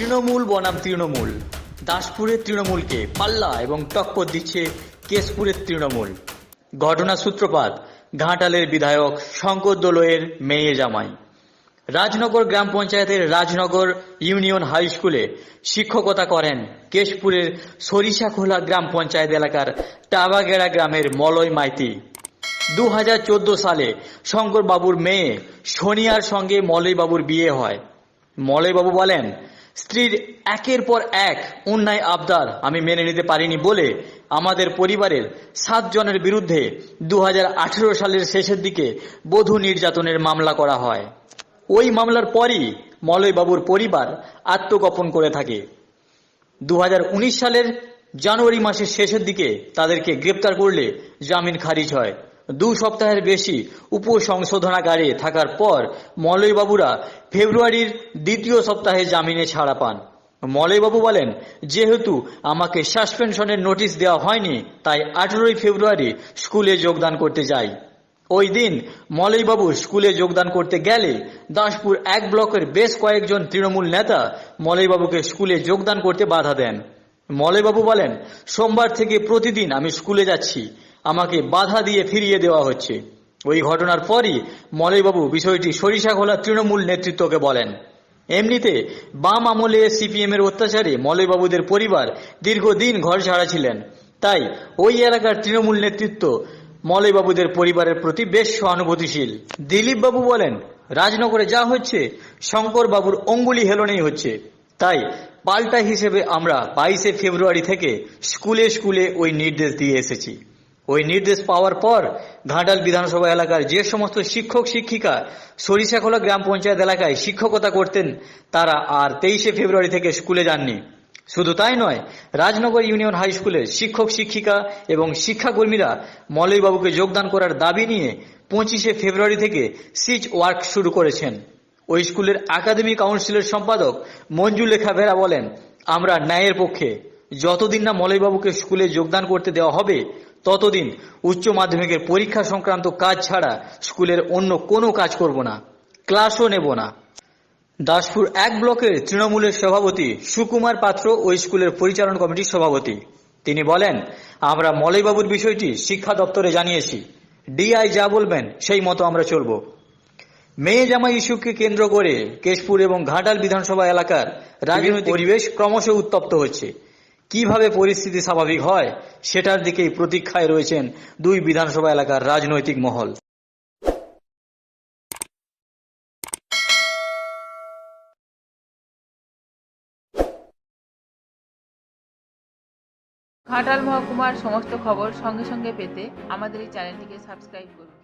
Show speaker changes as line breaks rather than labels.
তৃণমূল বনাম তৃণমূল। দাসপুরের তৃণমূলকে পাল্লা এবং টক্কর দিচ্ছে কেশপুরের তৃণমূল। ঘটনা সূত্রপাত, ঘাটালের বিধায়ক শঙ্কর দোলয়ের মেয়ে জামাই। রাজনগর গ্রাম পঞ্চায়েতের রাজনগর ইউনিয়ন হাই স্কুলে শিক্ষকতা করেন কেশপুরের সরিষাখোলা গ্রাম পঞ্চায়েত এলাকার টাবাগেড়া গ্রামের মলয় মাইতি। দু হাজার চোদ্দ সালে শঙ্কর বাবুর মেয়ে সোনিয়ার সঙ্গে মলয় বাবুর বিয়ে হয়। মলয় বাবু বলেন স্ত্রীর একের পর এক অন্যায় আবদার আমি মেনে নিতে পারিনি বলে আমাদের পরিবারের সাত জনের বিরুদ্ধে দু হাজার আঠারো সালের শেষের দিকে বধূ নির্যাতনের মামলা করা হয়। ওই মামলার পরই মলয়বাবুর পরিবার আত্মগোপন করে থাকে। দু হাজার উনিশ সালের জানুয়ারি মাসের শেষের দিকে তাদেরকে গ্রেপ্তার করলে জামিন খারিজ হয়। দু সপ্তাহের বেশি উপসংশোধনাগারে থাকার পর মলয়বাবুরা ফেব্রুয়ারির দ্বিতীয় সপ্তাহে জামিনে ছাড়া পান। মলয়বাবু বলেন, যেহেতু আমাকে সাসপেনশনের নোটিশ দেওয়া হয়নি, তাই আঠেরোই ফেব্রুয়ারি স্কুলে যোগদান করতে যাই। ওই দিন মলয়বাবু স্কুলে যোগদান করতে গেলে দাসপুর এক ব্লকের বেশ কয়েকজন তৃণমূল নেতা মলয়বাবুকে স্কুলে যোগদান করতে বাধা দেন। মলয়বাবু বলেন, সোমবার থেকে প্রতিদিন আমি স্কুলে যাচ্ছি। আমাকে বাধা দিয়ে ফিরিয়ে দেওয়া হচ্ছে। ওই ঘটনার পরই মলয়বাবু বিষয়টি সরিষাখোলা তৃণমূল নেতৃত্বকে বলেন। এমনিতে বাম আমলে সিপিএম এর অত্যাচারে মলয়বাবুদের পরিবার দীর্ঘদিন ঘর ছাড়া ছিলেন। তাই ওই এলাকার তৃণমূল নেতৃত্ব মলয়বাবুদের পরিবারের প্রতি বেশ সহানুভূতিশীল। দিলীপ বাবু বলেন, রাজনগরে যা হচ্ছে শঙ্কর বাবুর অঙ্গুলি হেলনেই হচ্ছে। তাই পাল্টা হিসেবে আমরা বাইশে ফেব্রুয়ারি থেকে স্কুলে স্কুলে ওই নির্দেশ দিয়ে এসেছি। ওই নির্দেশ পাওয়ার পর ঘাটাল বিধানসভা এলাকার যে সমস্ত শিক্ষক, শিক্ষিকা সরিষাখোলা গ্রাম পঞ্চায়েত এলাকায় শিক্ষকতা করতেন, তারা আর তেইশে ফেব্রুয়ারি থেকে স্কুলে যাননি। শুধু তাই নয়, রাজনগর ইউনিয়ন হাই স্কুলের শিক্ষক, শিক্ষিকা এবং শিক্ষাকর্মীরা মলয়বাবুকে যোগদান করার দাবি নিয়ে পঁচিশে ফেব্রুয়ারি থেকে সিচ ওয়ার্ক শুরু করেছেন। ওই স্কুলের একাডেমি কাউন্সিলের সম্পাদক মঞ্জু লেখা বেরা বলেন, আমরা ন্যায়ের পক্ষে যতদিন না মলয়বাবুকে স্কুলে যোগদান করতে দেওয়া হবে ততদিন উচ্চ মাধ্যমিকের পরীক্ষা সংক্রান্ত কাজ ছাড়া স্কুলের অন্য কোনো কাজ করব না ক্লাসও নেব না। দাসপুর এক ব্লকের তৃণমূলের সভাপতি সুকুমার পাত্র ওই স্কুলের পরিচালন কমিটির সভাপতি। তিনি বলেন আমরা মলয়বাবুর বিষয়টি শিক্ষা দপ্তরে জানিয়েছি। ডিআই যা বলবেন সেই মতো আমরা চলব। মেয়ে জামাই ইস্যুকে কেন্দ্র করে কেশপুর এবং ঘাটাল বিধানসভা এলাকার রাজনৈতিক পরিবেশ ক্রমশ উত্তপ্ত হচ্ছে। কীভাবে পরিস্থিতি স্বাভাবিক হয়, সেটার দিকেই প্রতীক্ষায় রয়েছেন দুই বিধানসভা এলাকার রাজনৈতিক মহল।
ঘাটাল মহকুমার সমস্ত খবর সঙ্গে সঙ্গে পেতে আমাদের এই চ্যানেলটিকে সাবস্ক্রাইব করুন।